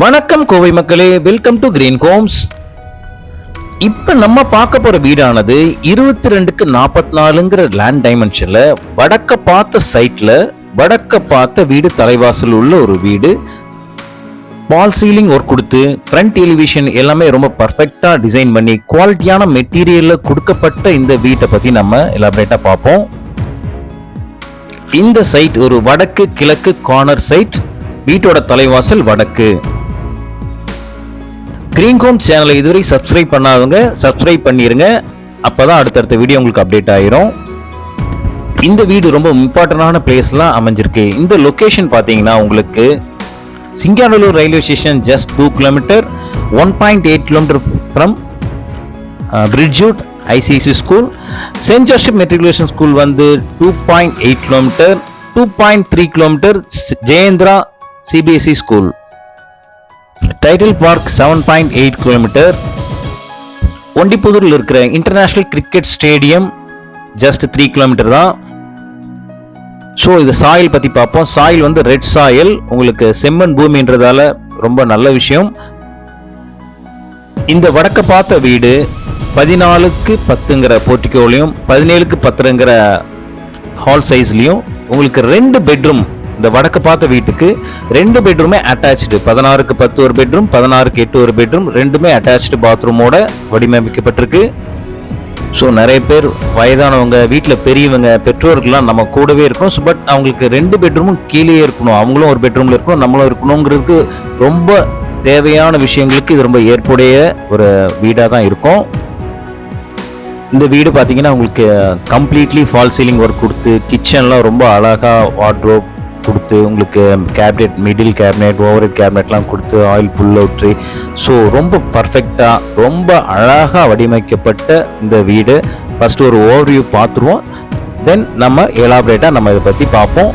வணக்கம் கோவை மக்களே welcome to green Gomez இப்ப நம்ம பார்க்க போற வீடானது இருபத்தி ரெண்டுக்கு நாற்பத்தி நாலுங்கிற லேண்ட் டைமென்ஷன்ல வடக்க பார்த்த சைட்ல வடக்க பார்த்த வீடு தலைவாசல் உள்ள ஒரு வீடு. பால் சீலிங் ஒர்க் கொடுத்து ஃப்ரண்ட் டெலிவிஷன் எல்லாமே ரொம்ப பர்ஃபெக்டாக டிசைன் பண்ணி குவாலிட்டியான மெட்டீரியலில் கொடுக்கப்பட்ட இந்த வீட்டை பற்றி நம்ம எலாபரேட்டாக பார்ப்போம். இந்த சைட் ஒரு வடக்கு கிழக்கு கார்னர் சைட் வீட்டோட தலைவாசல் வடக்கு. கிரீன் ஹோம் சேனலை இதுவரை சப்ஸ்கிரைப் பண்ணாதவங்க சப்ஸ்கிரைப் அப்போ தான் அடுத்தடுத்த வீடியோ உங்களுக்கு அப்டேட் ஆயிரும். இந்த வீடு ரொம்ப இம்பார்ட்டண்டான பிளேஸ்லாம் அமைஞ்சிருக்கு. இந்த லொக்கேஷன் பார்த்தீங்கன்னா உங்களுக்கு Singanallur railway station just two kilometre one point eight kilometre from பிரிட்ஜூட் ICIC school saint Joseph matriculation school வந்து two point eight kilometre two point three kilometre Jayendra CBSE school Tidel park seven point eight kilometre ஒண்டிப்புதூரில் இருக்கிற international cricket stadium just three kilometre தான். So இது soil பற்றி பார்ப்போம். Soil வந்து red soil உங்களுக்கு செம்மண் பூமின்றதால ரொம்ப நல்ல விஷயம். இந்த வடக்க பார்த்த வீடு பதினாலுக்கு பத்துங்கிற போர்ட்டிக்கோலையும் பதினேழுக்கு பத்துங்கிற ஹால் சைஸ்லையும் உங்களுக்கு ரெண்டு பெட்ரூம் இந்த வடக்கு பார்த்த வீட்டுக்கு ரெண்டு பெட்ரூமே அட்டாச்சு பதினாறுக்கு பத்து ஒரு பெட்ரூம் பதினாறுக்கு எட்டு ஒரு பெட்ரூம் ரெண்டுமே அட்டாச்சு பாத்ரூமோட வடிவமைக்கப்பட்டிருக்கு. ஸோ நிறைய பேர் வயதானவங்க வீட்டில் பெரியவங்க பெற்றோர்கள்லாம் நம்ம கூடவே இருக்கணும். ஸோ பட் அவங்களுக்கு ரெண்டு பெட்ரூமும் கீழே இருக்கணும். அவங்களும் ஒரு பெட்ரூமில் இருக்கணும் நம்மளும் இருக்கணுங்கிறதுக்கு ரொம்ப தேவையான விஷயங்களுக்கு இது ரொம்ப ஏற்புடைய ஒரு வீடாக தான் இருக்கும். இந்த வீடு பார்த்தீங்கன்னா உங்களுக்கு கம்ப்ளீட்லி ஃபால் சீலிங் ஒர்க் கொடுத்து கிச்சன்லாம் ரொம்ப அழகாக வார்ட்ரோப் கொடுத்து உங்களுக்கு கேபினெட் மிடில் கேபினெட் ஓவர் கேபினெட்லாம் கொடுத்து ஆயில் புல் அவுட்ரி ஸோ ரொம்ப பர்ஃபெக்டாக ரொம்ப அழகாக வடிவமைக்கப்பட்ட இந்த வீடு. ஃபஸ்ட்டு ஒரு ஓவர்வியூ பார்த்துருவோம். தென் நம்ம எலாபரேட்டாக நம்ம இதை பற்றி பார்ப்போம்.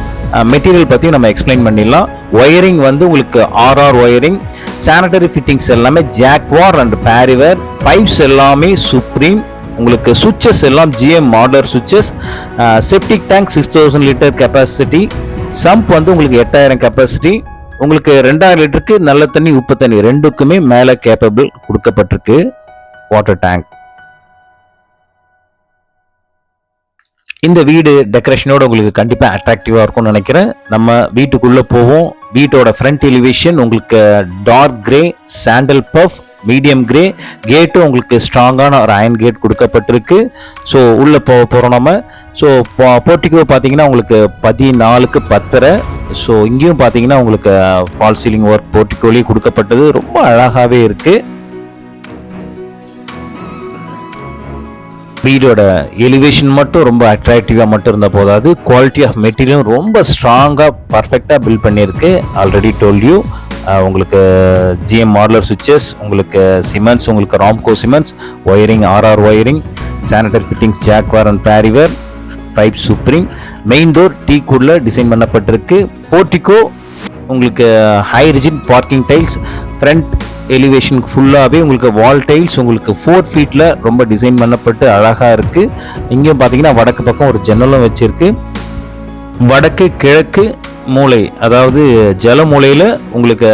மெட்டீரியல் பற்றி நம்ம எக்ஸ்பிளைன் பண்ணிடலாம். ஒயரிங் வந்து உங்களுக்கு ஆர்ஆர் ஒயரிங் சானிட்டரி ஃபிட்டிங்ஸ் எல்லாமே ஜாக்வார் அண்ட் பேரிவர் பைப்ஸ் எல்லாமே சுப்ரீம் உங்களுக்கு சுவிச்சஸ் எல்லாம் GM modular switches septic tank six thousand litre capacity sump வந்து உங்களுக்கு எட்டாயிரம் கெப்பாசிட்டி உங்களுக்கு ரெண்டாயிரம் லிட்டருக்கு நல்ல தண்ணி உப்பு தண்ணி ரெண்டுக்குமே மேலே கேப்பபிள் கொடுக்கப்பட்டிருக்கு வாட்டர் டேங்க் இந்த வீடு டெக்கரேஷனோட உங்களுக்கு கண்டிப்பாக அட்ராக்டிவாக இருக்கும்னு நினைக்கிறேன். நம்ம வீட்டுக்குள்ளே போவோம். வீட்டோட ஃப்ரண்ட் எலிவேஷன் உங்களுக்கு dark grey sandal buff medium grey கேட்டும் உங்களுக்கு ஸ்ட்ராங்கான ஒரு அயன் கேட் கொடுக்கப்பட்டிருக்கு. ஸோ உள்ளே போக போகிறோம் நம்ம. ஸோ போர்ட்டிகோ பார்த்தீங்கன்னா உங்களுக்கு பதினாலுக்கு பத்தரை. ஸோ இங்கேயும் பார்த்தீங்கன்னா உங்களுக்கு ஃபால் சீலிங் ஒர்க் போர்ட்டிகோலேயும் கொடுக்கப்பட்டது. ரொம்ப அழகாகவே இருக்குது வீடோட எலிவேஷன் மட்டும் ரொம்ப அட்ராக்டிவாக மட்டும் இருந்தால் போதாது குவாலிட்டி ஆஃப் மெட்டீரியலும் ரொம்ப ஸ்ட்ராங்காக பர்ஃபெக்டாக பில்ட் பண்ணியிருக்கு. ஆல்ரெடி டோல்யூ உங்களுக்கு ஜிஎம் மாடலர் சுவிச்சஸ் உங்களுக்கு சிமெண்ட்ஸ் உங்களுக்கு Ramco cements wiring RR wiring sanitary fittings Jaquar and Parryware pipe Supreme main door tea கூடில் டிசைன் பண்ணப்பட்டிருக்கு. போர்ட்டிகோ உங்களுக்கு ஹை ரிஜின் பார்க்கிங் டைல்ஸ் ஃப்ரண்ட் எலிவேஷனுக்கு ஃபுல்லாகவே உங்களுக்கு வால் டைல்ஸ் உங்களுக்கு ஃபோர் ஃபீட்டில் ரொம்ப டிசைன் பண்ணப்பட்டு அழகாக இருக்குது இங்கேயும் பார்த்தீங்கன்னா வடக்கு பக்கம் ஒரு ஜன்னலும் வச்சுருக்கு. வடக்கு கிழக்கு மூளை அதாவது ஜல மூலையில் உங்களுக்கு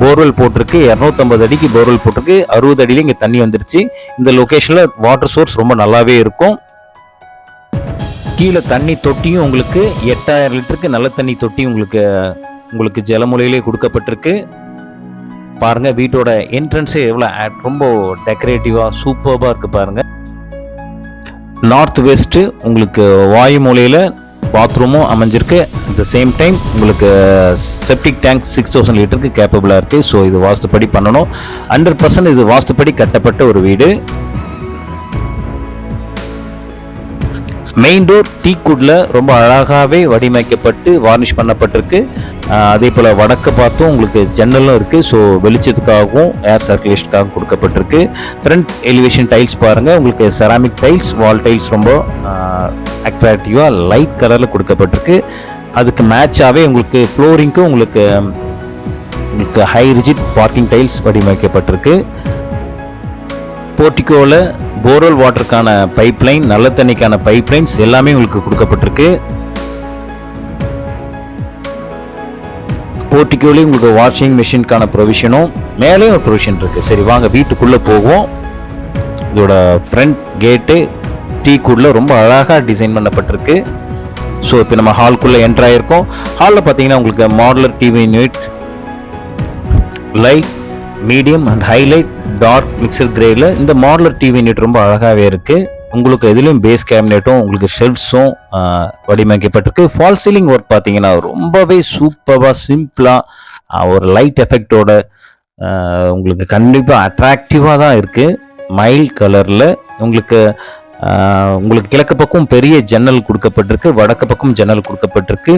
போர்வெல் போட்டிருக்கு. இரநூத்தம்பது அடிக்கு போர்வெல் போட்டிருக்கு. அறுபது அடியில் இங்கே தண்ணி வந்துருச்சு. இந்த லொக்கேஷனில் வாட்டர் சோர்ஸ் ரொம்ப நல்லாவே இருக்கும். கீழே தண்ணி தொட்டியும் உங்களுக்கு எட்டாயிரம் லிட்டருக்கு நல்ல தண்ணி தொட்டி உங்களுக்கு உங்களுக்கு ஜலமுலையிலே கொடுக்கப்பட்டிருக்கு. பாருங்கள் வீட்டோட என்ட்ரன்ஸே எவ்வளோ ரொம்ப டெக்கரேட்டிவாக சூப்பராக இருக்குது பாருங்கள் நார்த் வெஸ்ட்டு உங்களுக்கு வாயு மூலையில் பாத்ரூமும் அமைஞ்சிருக்கு. அட் த சேம் டைம் உங்களுக்கு செப்டிக் டேங்க் சிக்ஸ் தௌசண்ட் லிட்டருக்கு கேப்பபிளாக இருக்குது ஸோ இது வாஸ்துப்படி பண்ணணும். ஹண்ட்ரட் பர்சன்ட் இது வாஸ்துப்படி கட்டப்பட்ட ஒரு வீடு. மெயின் டோர் டீ குட்ல ரொம்ப அழகாகவே வடிவமைக்கப்பட்டு வார்னிஷ் பண்ணப்பட்டிருக்கு. அதே போல் வடக்க பார்த்தும் உங்களுக்கு ஜன்னலும் இருக்குது ஸோ வெளிச்சத்துக்காகவும் ஏர் சர்க்குலேஷனுக்காகவும் கொடுக்கப்பட்டிருக்கு. ஃப்ரண்ட் எலிவேஷன் டைல்ஸ் பாருங்கள் உங்களுக்கு செராமிக் டைல்ஸ் வால் டைல்ஸ் ரொம்ப அட்ராக்டிவாக லைட் கலரில் கொடுக்கப்பட்டிருக்கு. அதுக்கு மேட்சாகவே உங்களுக்கு ஃப்ளோரிங்க்கும் உங்களுக்கு உங்களுக்கு ஹை ரிஜிட் பார்க்கிங் டைல்ஸ் வடிவமைக்கப்பட்டிருக்கு. போர்ட்டிக்கோவில் போர்வெல் வாட்டருக்கான பைப்லைன் நல்ல தண்ணிக்கான பைப்லைன்ஸ் எல்லாமே உங்களுக்கு கொடுக்கப்பட்டிருக்கு. போர்ட்டிக்கோலையும் உங்களுக்கு வாஷிங் மிஷினுக்கான ப்ரொவிஷனும் மேலேயும் ஒரு ப்ரொவிஷன் இருக்குது சரி வாங்க வீட்டுக்குள்ளே போவோம். இதோட ஃப்ரண்ட் கேட்டு டீ கூடில் ரொம்ப அழகாக டிசைன் பண்ணப்பட்டிருக்கு. ஸோ இப்போ நம்ம ஹால்குள்ளே என்ட்ரு ஆகிருக்கோம் ஹாலில் பார்த்தீங்கன்னா உங்களுக்கு modular TV unit light medium and highlight dark mixture கிரேயில் இந்த மாடலர் டிவி யூனிட் ரொம்ப அழகாகவே இருக்குது உங்களுக்கு எதுலேயும் பேஸ் கேபினெட்டும் உங்களுக்கு ஷெல்ஃப்ஸும் வடிவமைக்கப்பட்டிருக்கு. ஃபால் சீலிங் ஒர்க் பார்த்தீங்கன்னா ரொம்பவே சூப்பராக சிம்பிளாக ஒரு லைட் எஃபெக்டோட உங்களுக்கு கண்டிப்பாக அட்ராக்டிவாக தான் இருக்குது மைல்ட் கலரில் உங்களுக்கு உங்களுக்கு கிழக்கு பக்கம் பெரிய ஜன்னல் கொடுக்கப்பட்டிருக்கு வடக்கு பக்கம் ஜன்னல் கொடுக்கப்பட்டிருக்கு.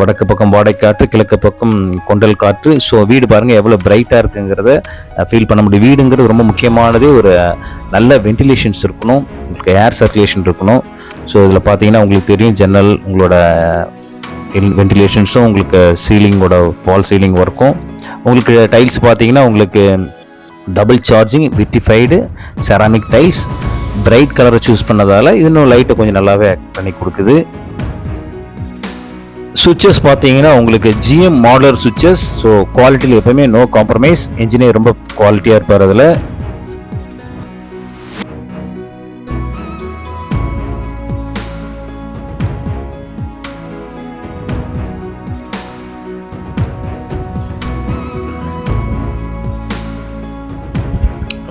வடக்கு பக்கம் வாடை காற்று கிழக்கு பக்கம் கொண்டல் காற்று. ஸோ வீடு பாருங்கள் எவ்வளோ பிரைட்டாக இருக்குங்கிறத ஃபீல் பண்ண முடியும். வீடுங்கிறது ரொம்ப முக்கியமானதே ஒரு நல்ல வென்டிலேஷன்ஸ் இருக்கணும். உங்களுக்கு ஏர் சர்க்குலேஷன் இருக்கணும். ஸோ இதில் பார்த்தீங்கன்னா உங்களுக்கு தெரியும் ஜன்னல் உங்களோட வென்டிலேஷன்ஸும் உங்களுக்கு சீலிங்கோட வால் சீலிங் ஒர்க்கும் உங்களுக்கு டைல்ஸ் பார்த்தீங்கன்னா உங்களுக்கு double charging vitrified ceramic tiles bright கலரை சூஸ் பண்ணதால் இன்னும் லைட்டை கொஞ்சம் நல்லாவே ஆக்ட் பண்ணி கொடுக்குது. சுவிச்சஸ் பார்த்தீங்கன்னா உங்களுக்கு ஜிஎம் மாடலர் சுவிச்சஸ் ஸோ குவாலிட்டியில் எப்பவுமே நோ காம்ப்ரமைஸ் இன்ஜினியர் ரொம்ப குவாலிட்டியாக இருப்பார் அதில்.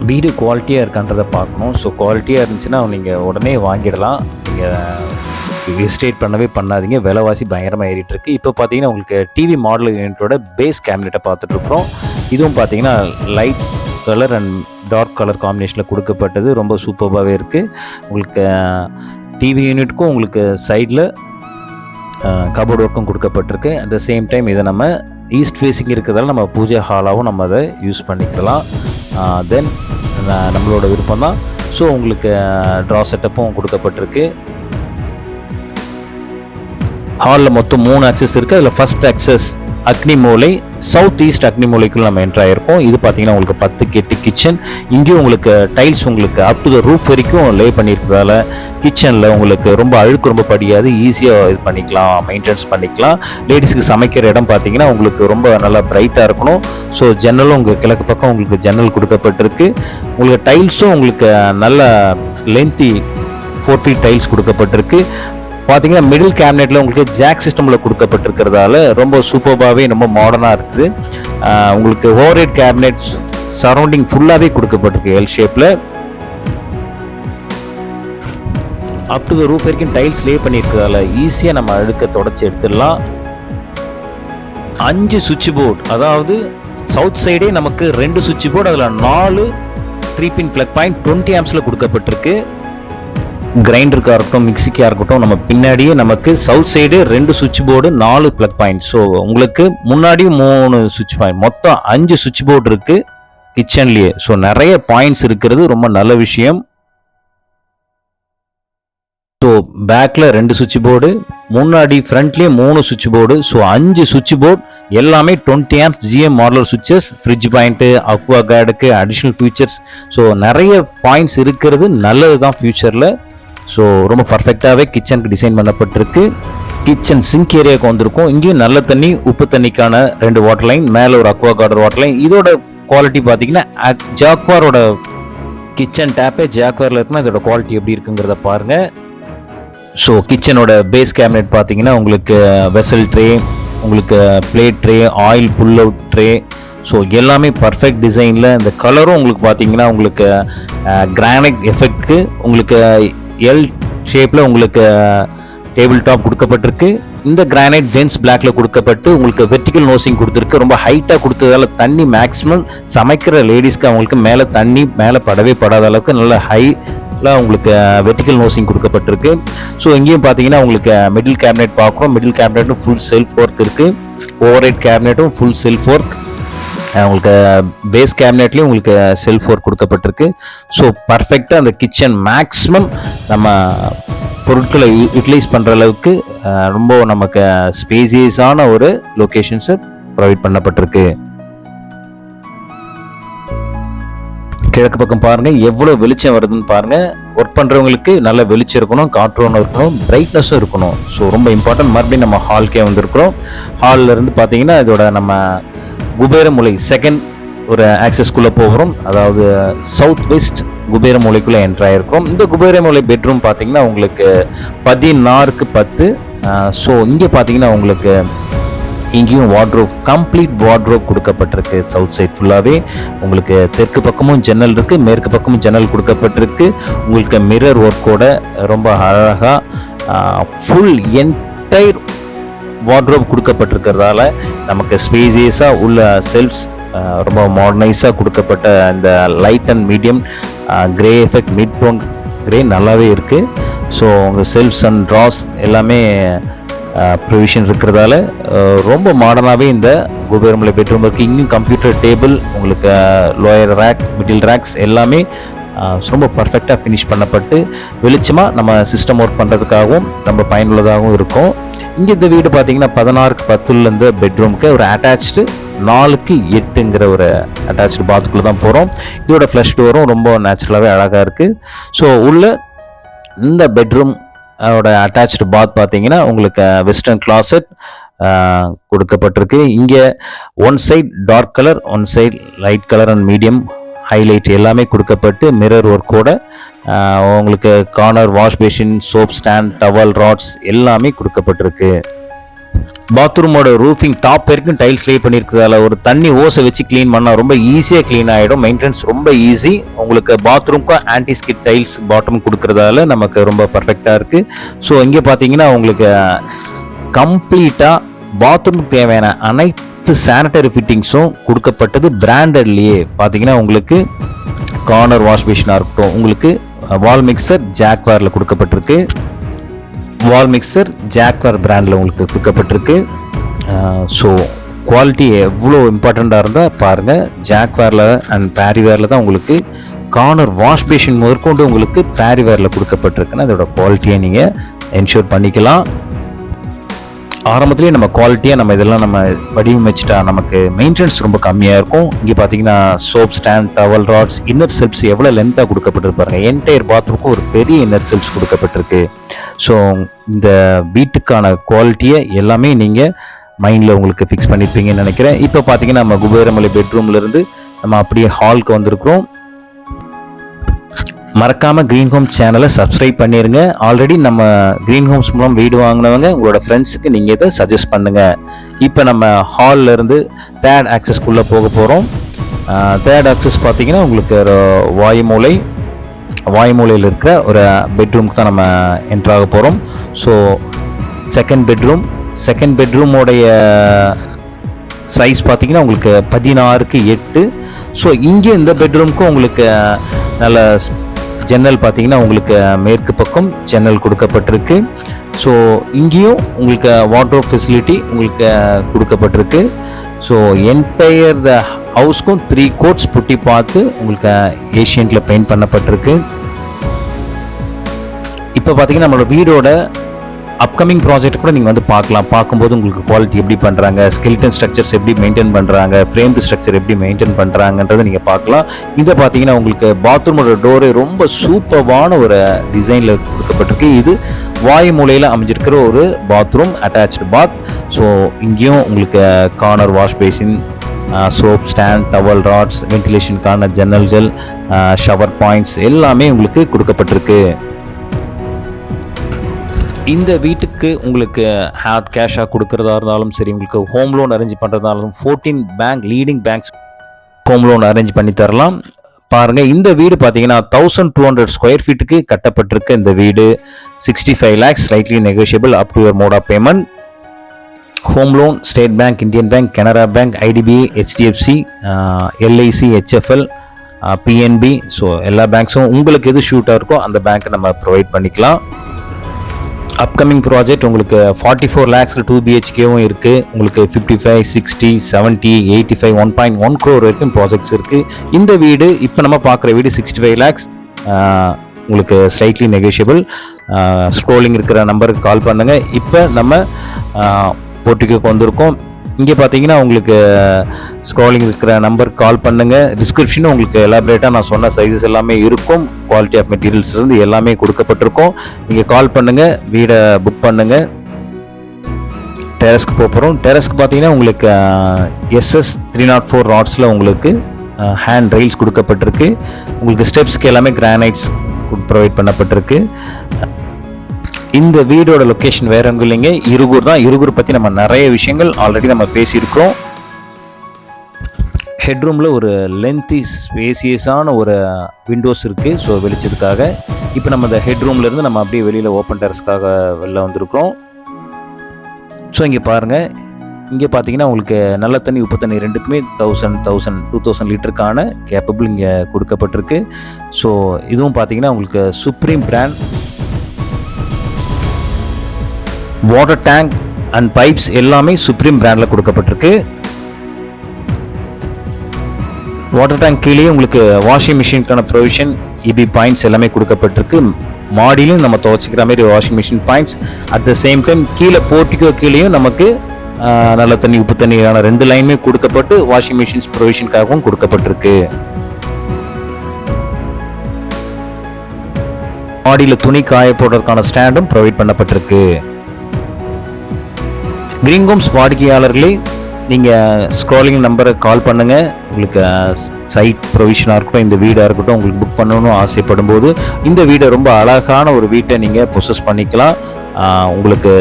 வீடு குவாலிட்டியாக இருக்கான்றதை பார்க்கணும். ஸோ குவாலிட்டியாக இருந்துச்சுன்னா நீங்கள் உடனே வாங்கிடலாம். நீங்கள் எஸ்டேட் பண்ணவே பண்ணாதீங்க. விலைவாசி பயங்கரமாக ஏறிட்டு இருக்கு இப்போ பார்த்தீங்கன்னா உங்களுக்கு டிவி மாடல் யூனிட்டோட பேஸ் கேபினெட்டை பார்த்துட்ருக்குறோம் இதுவும் பார்த்தீங்கன்னா light colour and dark colour காம்பினேஷனில் கொடுக்கப்பட்டது. ரொம்ப சூப்பராகவே இருக்குது உங்களுக்கு டிவி யூனிட்க்கும் உங்களுக்கு சைடில் கபோர்ட் ஒர்க்கும் கொடுக்கப்பட்டிருக்கு. அட் த சேம் டைம் இதை நம்ம ஈஸ்ட் ஃபேஸிங் இருக்கிறதால நம்ம பூஜை ஹாலாகவும் நம்ம அதை யூஸ் பண்ணிக்கலாம். தென் நம்மளோட விருப்பம் தான் ஸோ உங்களுக்கு ட்ரா செட்டப்பும் கொடுக்கப்பட்டிருக்கு. ஹாலில் மொத்தம் மூணு ஆக்சஸ் இருக்குது அதில் ஃபஸ்ட் ஆக்சஸ் அக்னி மூலை சவுத் ஈஸ்ட் அக்னிமூலைக்குள் நம்ம என்ட்ரு ஆயிருக்கோம் இது பார்த்தீங்கன்னா உங்களுக்கு பத்து கெட்டு கிச்சன் இங்கேயும் உங்களுக்கு டைல்ஸ் உங்களுக்கு அப் டு த ரூஃப் வரைக்கும் லே பண்ணியிருக்கிறதால கிச்சனில் உங்களுக்கு ரொம்ப அழுக்கு ரொம்ப படியாது. ஈஸியாக இது பண்ணிக்கலாம் மெயின்டெனன்ஸ் பண்ணிக்கலாம். லேடிஸ்க்கு சமைக்கிற இடம் பார்த்தீங்கன்னா உங்களுக்கு ரொம்ப நல்லா பிரைட்டாக இருக்கணும். ஸோ ஜன்னலும் உங்கள் கிழக்கு பக்கம் உங்களுக்கு ஜன்னல் கொடுக்கப்பட்டிருக்கு. உங்களுக்கு டைல்ஸும் உங்களுக்கு நல்ல லென்த்தி ஃபோர் ஃபீட் டைல்ஸ் கொடுக்கப்பட்டிருக்கு. பார்த்தீங்கன்னா மிடில் கேபினெட்டில் உங்களுக்கு ஜாக் சிஸ்டமில் கொடுக்கப்பட்டிருக்கிறதால ரொம்ப சூப்பர்பாகவே ரொம்ப மாடர்னாக இருக்குது. உங்களுக்கு ஓவர்ஹெட் கேபினெட் சரௌண்டிங் ஃபுல்லாகவே கொடுக்கப்பட்டிருக்கு எல் ஷேப்பில் அப் டு த ரூஃப் வரைக்கும் டைல்ஸ் லே பண்ணியிருக்கிறதால ஈஸியாக நம்ம அழுக்க தொடச்சி எடுத்துடலாம். அஞ்சு சுவிட்ச் போர்டு அதாவது சவுத் சைடே நமக்கு ரெண்டு சுவிட்ச் போர்டு அதில் நாலு three pin plug point twenty ஆம்ஸில் கொடுக்கப்பட்டிருக்கு. கிரைண்டருக்காக இருக்கட்டும் மிக்சிக்காக இருக்கட்டும் நம்ம பின்னாடியே நமக்கு சவுத் சைடு ரெண்டு சுவிட்ச் போர்டு நாலு பிளக் பாயிண்ட் ஸோ உங்களுக்கு முன்னாடியும் மூணு சுவிட்ச் பாயிண்ட் மொத்தம் அஞ்சு சுவிட்ச் போர்டு இருக்குது கிச்சன்லேயே ஸோ நிறைய பாயிண்ட்ஸ் இருக்கிறது. ரொம்ப நல்ல விஷயம். ஸோ பேக்கில் ரெண்டு சுவிட்ச் போர்டு முன்னாடி ஃப்ரண்ட்லேயே மூணு சுவிட்ச் போர்டு ஸோ அஞ்சு சுவிட்ச் போர்டு எல்லாமே twenty amp GM modular switches fridge point aqua கார்டுக்கு அடிஷ்னல் ஃபியூச்சர்ஸ் ஸோ நிறைய பாயிண்ட்ஸ் இருக்கிறது. நல்லது தான் ஃபியூச்சரில் ஸோ ரொம்ப பர்ஃபெக்டாகவே கிச்சனுக்கு டிசைன் பண்ணப்பட்டிருக்கு. கிச்சன் சிங்க் ஏரியாவுக்கு வந்திருக்கும். இங்கேயும் நல்ல தண்ணி உப்பு தண்ணிக்கான ரெண்டு வாட்டர் லைன் மேலே ஒரு அக்வா கார்டர் வாட்டர் லைன் இதோட குவாலிட்டி பார்த்தீங்கன்னா ஜாக்வாரோட கிச்சன் டேப்பே ஜாக்வாரில் இருக்குன்னா இதோட குவாலிட்டி எப்படி இருக்குங்கிறத பாருங்கள் ஸோ கிச்சனோட பேஸ் கேபினெட் பார்த்தீங்கன்னா உங்களுக்கு uh, வெசல் ட்ரே உங்களுக்கு plate tray oil pull out tray so எல்லாமே பர்ஃபெக்ட் டிசைனில் இந்த கலரும் உங்களுக்கு பார்த்தீங்கன்னா உங்களுக்கு uh, கிரானைட் எஃபெக்ட்க்கு உங்களுக்கு எல் ஷேப்பில் உங்களுக்கு uh, டேபிள் டாப் கொடுக்கப்பட்டிருக்கு. இந்த கிரானைட் டென்ஸ் பிளாக்ல கொடுக்கப்பட்டு உங்களுக்கு வெர்டிக்கல் நோசிங் கொடுத்துருக்கு. ரொம்ப ஹைட்டாக கொடுத்ததால தண்ணி மேக்ஸிமம் சமைக்கிற லேடிஸ்க்கு அவங்களுக்கு மேலே தண்ணி மேலே படவே படாத அளவுக்கு நல்ல ஹை உங்களுக்கு uh, வெர்டிக்கல் நோசிங் கொடுக்கப்பட்டிருக்கு. ஸோ இங்கேயும் பார்த்தீங்கன்னா உங்களுக்கு uh, மிடில் கேபினெட் பார்க்குறோம். மிடில் கேபினெட்டும் ஃபுல் செல்ஃப் ஒர்க் இருக்குது ஓவர் ஹெட் கேபினெட்டும் ஃபுல் செல்ஃப் ஒர்க் உங்களுக்கு பேஸ் கேபினெட்லேயும் உங்களுக்கு செல்ஃப் ஒர்க் கொடுக்கப்பட்டிருக்கு. ஸோ பர்ஃபெக்டாக அந்த கிச்சன் மேக்ஸிமம் நம்ம பொருட்களை யூட்டிலைஸ் பண்ணுற அளவுக்கு ரொம்ப நமக்கு ஸ்பேசியஸான ஒரு லொக்கேஷன்ஸை ப்ரொவைட் பண்ணப்பட்டிருக்கு. கிழக்கு பக்கம் பாருங்கள் எவ்வளோ வெளிச்சம் வருதுன்னு பாருங்கள் ஒர்க் பண்ணுறவங்களுக்கு நல்ல வெளிச்சம் இருக்கணும் காற்றோனும் இருக்கணும் பிரைட்னஸும் இருக்கணும். ஸோ ரொம்ப இம்பார்ட்டன்ட் மறுபடியும் நம்ம ஹால்க்கே வந்திருக்கிறோம். ஹாலில் இருந்து பார்த்தீங்கன்னா இதோட நம்ம குபேரமுலை செகண்ட் ஒரு ஆக்சஸ்குள்ளே போகிறோம். அதாவது சவுத் வெஸ்ட் குபேரமூலைக்குள்ளே என்ட்ரு ஆகிருக்கிறோம் இந்த குபேரமூலை பெட்ரூம் பார்த்தீங்கன்னா உங்களுக்கு பதினாறுக்கு பத்து. ஸோ இங்கே பார்த்தீங்கன்னா உங்களுக்கு இங்கேயும் வார்ட்ரோப் கம்ப்ளீட் வார்ட்ரோப் கொடுக்கப்பட்டிருக்கு. சவுத் சைட் ஃபுல்லாகவே உங்களுக்கு தெற்கு பக்கமும் ஜன்னல் இருக்குது மேற்கு பக்கமும் ஜன்னல் கொடுக்கப்பட்டிருக்கு. உங்களுக்கு மிரர் ஒர்க்கோட ரொம்ப அழகாக ஃபுல் என்டையர் வார்ட்ரோப் கொடுக்கப்பட்டிருக்கிறதால நமக்கு ஸ்பேசியஸாக உள்ள செல்ஃப்ஸ் ரொம்ப மாடர்னைஸாக கொடுக்கப்பட்ட இந்த light and medium grey effect mid tone grey நல்லாவே இருக்குது ஸோ உங்கள் செல்ஃப்ஸ் அண்ட் ட்ராஸ் எல்லாமே ப்ரொவிஷன் இருக்கிறதால ரொம்ப மாடர்னாகவே இந்த குபேரமலை பெட்ரூம் இருக்குது இங்கேயும் கம்ப்யூட்டர் டேபிள் உங்களுக்கு லோயர் ரேக் மிடில் ரேக்ஸ் எல்லாமே ரொம்ப பர்ஃபெக்டாக ஃபினிஷ் பண்ணப்பட்டு வெளிச்சமாக நம்ம சிஸ்டம் ஒர்க் பண்ணுறதுக்காகவும் ரொம்ப பயனுள்ளதாகவும் இருக்கும். இங்கே இந்த வீடு பார்த்தீங்கன்னா பதினாறுக்கு பத்துலேருந்து பெட்ரூம்க்கு ஒரு அட்டாச்சு நாலுக்கு எட்டுங்கிற ஒரு அட்டாச்சு பாத்துக்குள்ளே தான் போகிறோம் இதோட ஃப்ளஷ் டோரும் ரொம்ப நேச்சுரலாகவே அழகாக இருக்குது ஸோ உள்ள இந்த பெட்ரூம் ஓட அட்டாச்டு பாத் பார்த்தீங்கன்னா உங்களுக்கு uh, வெஸ்டர்ன் கிளாசட் uh, கொடுக்கப்பட்டிருக்கு. இங்கே one side dark colour one side light colour and medium highlight எல்லாமே கொடுக்கப்பட்டு மிரர் ஒர்க்கோட உங்களுக்கு corner wash basin soap stand towel rods எல்லாமே கொடுக்கப்பட்டிருக்கு. பாத்ரூமோட ரூஃபிங் டாப் வரைக்கும் டைல்ஸ் லே பண்ணியிருக்கிறதால ஒரு தண்ணி ஓசை வச்சு க்ளீன் பண்ணால் ரொம்ப ஈஸியாக க்ளீன் ஆகிடும் மெயின்டெனன்ஸ் ரொம்ப ஈஸி உங்களுக்கு பாத்ரூம்க்கும் ஆன்டி ஸ்கிட் டைல்ஸ் பாட்டம் கொடுக்கறதால நமக்கு ரொம்ப பர்ஃபெக்டாக இருக்குது ஸோ இங்கே பார்த்தீங்கன்னா உங்களுக்கு கம்ப்ளீட்டாக பாத்ரூமுக்கு தேவையான அனைத்து சானிட்டரி ஃபிட்டிங்ஸும் கொடுக்கப்பட்டது பிராண்டட்லேயே பார்த்தீங்கன்னா உங்களுக்கு கார்னர் வாஷ்பேஷனாக இருக்கட்டும் உங்களுக்கு வால் மிக்சர் ஜாக்வாரில் கொடுக்கப்பட்டிருக்கு. வால் மிக்சர் ஜாக்வார் பிராண்டில் உங்களுக்கு கொடுக்கப்பட்டிருக்கு. ஸோ குவாலிட்டி எவ்வளோ இம்பார்ட்டண்ட்டாக இருந்தால் பாருங்கள் ஜாக்வாரில் அண்ட் பேரிவேரில் தான் உங்களுக்கு கார்னர் வாஷ் பேஷன் முதற்கொண்டு உங்களுக்கு பேரிவேரில் கொடுக்கப்பட்டிருக்குன்னா அதோட குவாலிட்டியை நீங்கள் என்ஷூர் பண்ணிக்கலாம். ஆரம்பத்திலேயே நம்ம குவாலிட்டியாக நம்ம இதெல்லாம் நம்ம வடிவமைச்சிட்டா நமக்கு மெயின்டெனன்ஸ் ரொம்ப கம்மியாக இருக்கும். இங்கே பார்த்தீங்கன்னா soap stand towel rods inner shelves எவ்வளோ லென்த்தாக கொடுக்கப்பட்டிருப்பாருங்க என்டையர் பாத்ரூமுக்கும் ஒரு பெரிய இன்னர் செல்ஃப்ஸ் கொடுக்கப்பட்டிருக்கு. ஸோ இந்த வீட்டுக்கான குவாலிட்டியை எல்லாமே நீங்கள் மைண்டில் உங்களுக்கு ஃபிக்ஸ் பண்ணியிருப்பீங்கன்னு நினைக்கிறேன். இப்போ பார்த்தீங்கன்னா நம்ம குபேரமலை பெட்ரூம்லேருந்து நம்ம அப்படியே ஹாலுக்கு வந்திருக்கிறோம். மறக்காமல் க்ரீன் ஹோம்ஸ் சேனலை சப்ஸ்கிரைப் பண்ணிடுங்க ஆல்ரெடி நம்ம க்ரீன் ஹோம்ஸ் மூலம் வீடு வாங்கினவங்க உங்களோட ஃப்ரெண்ட்ஸுக்கு நீங்கள் இதை சஜஸ்ட் பண்ணுங்கள் இப்போ நம்ம ஹாலில் இருந்து தேர்ட் ஆக்சஸ்க்குள்ளே போக போகிறோம் தேர்ட் ஆக்சஸ் பார்த்தீங்கன்னா உங்களுக்கு ஒரு வாயுமூலை வாயுமூலையில் இருக்கிற ஒரு பெட்ரூமுக்கு தான் நம்ம என்ட்ராக போகிறோம் ஸோ செகண்ட் பெட்ரூம் செகண்ட் பெட்ரூமோடைய சைஸ் பார்த்தீங்கன்னா உங்களுக்கு பதினாறுக்கு எட்டு. ஸோ இங்கே இந்த பெட்ரூமுக்கும் உங்களுக்கு நல்ல ஜன்னல் பார்த்தீங்கன்னா உங்களுக்கு மேற்கு பக்கம் ஜன்னல் கொடுக்கப்பட்டிருக்கு. ஸோ இங்கேயும் உங்களுக்கு வாட்ரோப் ஃபெசிலிட்டி உங்களுக்கு கொடுக்கப்பட்டிருக்கு. ஸோ என்டையர் த ஹவுஸ்க்கும் த்ரீ கோட்ஸ் புட்டி பார்த்து உங்களுக்கு ஏஷியன்ட்டில் பெயிண்ட் பண்ணப்பட்டிருக்கு. இப்போ பார்த்தீங்கன்னா நம்மளோட வீடோட அப்கமிங் ப்ராஜெக்ட் கூட நீங்கள் வந்து பார்க்கலாம். பார்க்கும்போது உங்களுக்கு குவாலிட்டி எப்படி பண்ணுறாங்க ஸ்கெல்டன் ஸ்ட்ரக்சர்ஸ் எப்படி மெயின்டைன் பண்ணுறாங்க ஃப்ரேம்டு ஸ்ட்ரக்சர் எப்படி மெயின்டைன் பண்ணுறாங்கன்றதை நீங்கள் பார்க்கலாம். இதை பார்த்தீங்கன்னா உங்களுக்கு பாத்ரூமோட டோரே ரொம்ப சூப்பர்வான ஒரு டிசைனில் கொடுக்கப்பட்டிருக்கு. இது வாயு மூலையில் அமைஞ்சிருக்கிற ஒரு பாத்ரூம் அட்டாச்சு பாத் ஸோ இங்கேயும் உங்களுக்கு corner wash basin soap stand towel rods வென்டிலேஷனுக்கான ஜன்னல்கள் ஷவர் பாயிண்ட்ஸ் எல்லாமே உங்களுக்கு கொடுக்கப்பட்டிருக்கு. இந்த வீட்டுக்கு உங்களுக்கு ஹேட் கேஷாக கொடுக்கறதா இருந்தாலும் சரி உங்களுக்கு home loan arrange பண்ணுறதாலும் fourteen bank leading banks home loan arrange பண்ணி தரலாம். பாருங்கள் இந்த வீடு பார்த்தீங்கன்னா தௌசண்ட் டூ ஹண்ட்ரட் ஸ்கொயர் ஃபீட்டுக்கு கட்டப்பட்டிருக்க இந்த வீடு. Sixty five lakhs slightly negotiable up to your mode of payment home loan State Bank Indian Bank Canara Bank IDBI HDFC LIC HFL PNB so எல்லா பேங்க்ஸும் உங்களுக்கு எது ஷூட்டாக இருக்கோ அந்த பேங்க்கை நம்ம ப்ரொவைட் பண்ணிக்கலாம். அப்கமிங் ப்ராஜெக்ட் உங்களுக்கு ஃபார்ட்டி ஃபோர் லேக்ஸில் டூ பிஹெச்கேவும் இருக்குது உங்களுக்கு fifty five sixty seventy eighty five one point one crore வரைக்கும் ப்ராஜெக்ட்ஸ் இருக்குது இந்த வீடு இப்போ நம்ம பார்க்குற வீடு சிக்ஸ்டி ஃபைவ் லேக்ஸ் உங்களுக்கு ஸ்லைட்லி நெகோஷியபிள் ஸ்க்ரோலிங் இருக்கிற நம்பருக்கு கால் பண்ணுங்கள் இப்போ நம்ம போட்டிக்கு வந்திருக்கோம். இங்கே பார்த்தீங்கன்னா உங்களுக்கு ஸ்க்ராலிங் இருக்கிற நம்பர் கால் பண்ணுங்கள் டிஸ்கிரிப்ஷனும் உங்களுக்கு எலாபரேட்டாக நான் சொன்ன சைஸஸ் எல்லாமே இருக்கும். குவாலிட்டி ஆஃப் மெட்டீரியல்ஸ் இருந்து எல்லாமே கொடுக்கப்பட்டிருக்கும். நீங்கள் கால் பண்ணுங்கள் வீடை புக் பண்ணுங்கள் டெரஸ்க்கு போக போகிறோம் டெரஸ்க்கு பார்த்தீங்கன்னா உங்களுக்கு எஸ்எஸ் த்ரீ நாட் ஃபோர் ராட்ஸில் உங்களுக்கு ஹேண்ட் ரெயில்ஸ் கொடுக்கப்பட்டிருக்கு. உங்களுக்கு ஸ்டெப்ஸ்க்கு எல்லாமே கிரானைட்ஸ் ப்ரொவைட் பண்ணப்பட்டிருக்கு. இந்த வீடோட லொக்கேஷன் வேற எங்கும் இல்லைங்க. இருகூர் தான். இருகூர் பற்றி நம்ம நிறைய விஷயங்கள் ஆல்ரெடி நம்ம பேசியிருக்கிறோம். ஹெட்ரூமில் ஒரு லென்த்தி ஸ்பேசியஸான ஒரு விண்டோஸ் இருக்குது ஸோ வெளிச்சதுக்காக இப்போ நம்ம இந்த ஹெட்ரூம்லேருந்து நம்ம அப்படியே வெளியில் ஓப்பன் டெரஸ்க்காக வெளில வந்திருக்கிறோம். ஸோ இங்கே பாருங்கள் இங்கே பார்த்தீங்கன்னா உங்களுக்கு நல்ல தண்ணி உப்பு தண்ணி ரெண்டுக்குமே தௌசண்ட் தௌசண்ட் டூ தௌசண்ட் லிட்டருக்கான கேப்பபிள் இங்கே கொடுக்கப்பட்டிருக்கு. ஸோ இதுவும் பார்த்தீங்கன்னா உங்களுக்கு Supreme brand water tank and pipes எல்லாமே சுப்ரீம் பிராண்டில் கொடுக்கப்பட்டிருக்கு. வாட்டர் டேங்க் கீழே உங்களுக்கு வாஷிங் மிஷினுக்கான ப்ரொவிஷன் இபி பாயிண்ட்ஸ் எல்லாமே கொடுக்கப்பட்டிருக்கு. மாடியிலும் நம்ம துவச்சிக்கிற மாதிரி washing machine points at the same time கீழே போர்ட்டிக்கோ கீழேயும் நமக்கு நல்ல தண்ணி உப்பு தண்ணியான ரெண்டு லைனுமே கொடுக்கப்பட்டு வாஷிங் மிஷின்ஸ் ப்ரொவிஷனுக்காகவும் கொடுக்கப்பட்டிருக்கு. மாடியில் துணி காய போடுறதுக்கான ஸ்டாண்டும் ப்ரொவைட் பண்ணப்பட்டிருக்கு. கிரீன்கோம்ஸ் வாடிக்கையாளர்களே நீங்கள் ஸ்க்ராலிங் நம்பரை கால் பண்ணுங்கள் உங்களுக்கு சைட் ப்ரொவிஷனாக இருக்கட்டும் இந்த வீடாக இருக்கட்டும் உங்களுக்கு புக் பண்ணணும்னு ஆசைப்படும் போது இந்த வீடை ரொம்ப அழகான ஒரு வீட்டை நீங்கள் ப்ரொசஸ் பண்ணிக்கலாம். உங்களுக்கு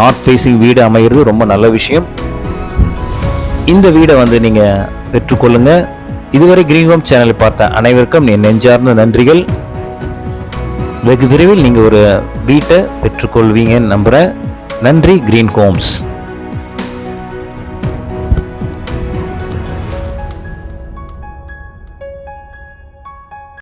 நார்த் ஃபேஸிங் வீடு அமைகிறது ரொம்ப நல்ல விஷயம். இந்த வீடை வந்து நீங்கள் பெற்றுக்கொள்ளுங்கள் இதுவரை கிரீன் ஹோம் சேனலை பார்த்த அனைவருக்கும் என் நெஞ்சார்ந்த நன்றிகள். வெகு விரைவில் நீங்கள் ஒரு வீட்டை பெற்றுக்கொள்வீங்கன்னு நம்புகிறேன் நன்றி கிரீன் கோம்ஸ்